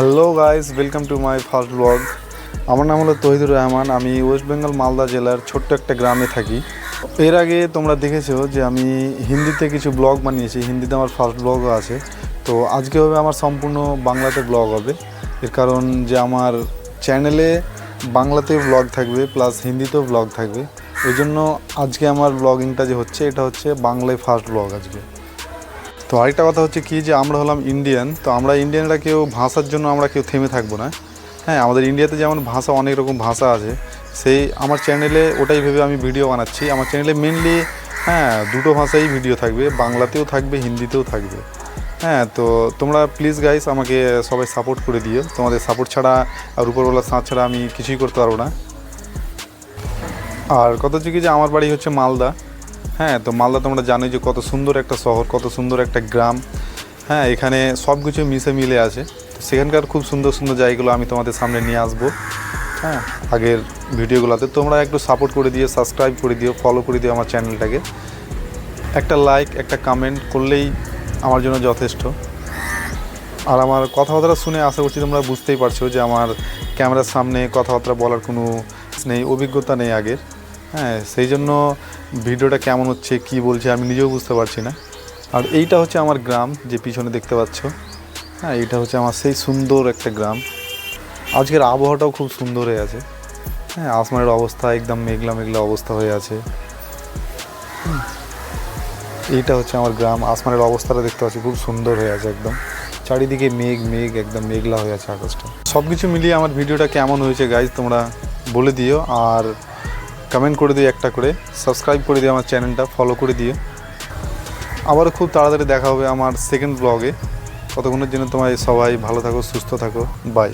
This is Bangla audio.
Hello guys welcome to my first blog আমার নাম হলো তহিদুর রহমান। আমি ওয়েস্ট বেঙ্গল মালদা জেলার ছোট্ট একটা গ্রামে থাকি। এর আগে তোমরা দেখেছ যে আমি হিন্দিতে কিছু ব্লগ বানিয়েছি। হিন্দিতে আমার ফার্স্ট ব্লগও আছে। তো আজকে হবে আমার সম্পূর্ণ বাংলাতে ব্লগ হবে। এর কারণ যে আমার চ্যানেলে বাংলাতে ব্লগ থাকবে প্লাস হিন্দিতেও ব্লগ থাকবে। ওই জন্য আজকে আমার ব্লগিংটা যে হচ্ছে, এটা হচ্ছে বাংলায় ফার্স্ট ব্লগ আজকে। তো আরেকটা কথা হচ্ছে কি যে আমরা হলাম ইন্ডিয়ান তো আমরা ইন্ডিয়ানরা কেউ ভাষার জন্য আমরা কেউ থেমে থাকব না। হ্যাঁ আমাদের ইন্ডিয়াতে যেমন ভাষা, অনেক রকম ভাষা আছে, সেই আমার চ্যানেলে ওটাই ভেবে আমি ভিডিও বানাচ্ছি। আমার চ্যানেলে মেনলি হ্যাঁ দুটো ভাষাই ভিডিও থাকবে, বাংলাতেও থাকবে, হিন্দিতেও থাকবে। হ্যাঁ তো তোমরা প্লিজ গাইস আমাকে সবাই সাপোর্ট করে দিও। তোমাদের সাপোর্ট ছাড়া আর উপরওয়ালা সাঁত ছাড়া আমি কিছুই করতে পারব না। আর কথা হচ্ছে কি যে আমার বাড়ি হচ্ছে মালদা। হ্যাঁ তো মালদা তোমরা জানোই যে কত সুন্দর একটা শহর, কত সুন্দর একটা গ্রাম। হ্যাঁ এখানে সব কিছু মিশে মিলে আছে। সেখানকার খুব সুন্দর সুন্দর জায়গাগুলো আমি তোমাদের সামনে নিয়ে আসব। হ্যাঁ আগের ভিডিওগুলোতে। তোমরা একটু সাপোর্ট করে দিও সাবস্ক্রাইব করে দিও ফলো করে দিও আমার চ্যানেলটাকে একটা লাইক একটা কমেন্ট করলেই আমার জন্য যথেষ্ট। আর আমার কথাবার্তা শুনে আশা করছি তোমরা বুঝতেই পারছ যে আমার ক্যামেরার সামনে কথাবার্তা বলার কোনো নেই, অভিজ্ঞতা নেই আগের। হ্যাঁ সেই জন্য ভিডিওটা কেমন হচ্ছে, কি বলছে, আমি নিজেও বুঝতে পারছি না। আর এইটা হচ্ছে আমার গ্রাম, যে পিছনে দেখতে পাচ্ছ। হ্যাঁ এইটা হচ্ছে আমার সেই সুন্দর একটা গ্রাম। আজকের আবহাওয়াটাও খুব সুন্দর হয়ে আছে। হ্যাঁ আসমানের অবস্থা একদম মেঘলা মেঘলা অবস্থা হয়ে আছে। এইটা হচ্ছে আমার গ্রাম, আসমানের অবস্থাটা দেখতে পাচ্ছি, খুব সুন্দর হয়ে আছে একদম। চারিদিকে মেঘ মেঘ, একদম মেঘলা হয়ে আছে আকাশটা। সব কিছু মিলিয়ে আমার ভিডিওটা কেমন হয়েছে গাইজ তোমরা বলে দিও। আর কমেন্ট করে দিও একটা করে সাবস্ক্রাইব করে দিও আমার চ্যানেলটা ফলো করে দিও। আবারও খুব তাড়াতাড়ি দেখা হবে আমার সেকেন্ড ব্লগে ততক্ষণের জন্য তোমায় সবাই ভালো থাকো, সুস্থ থাকো বাই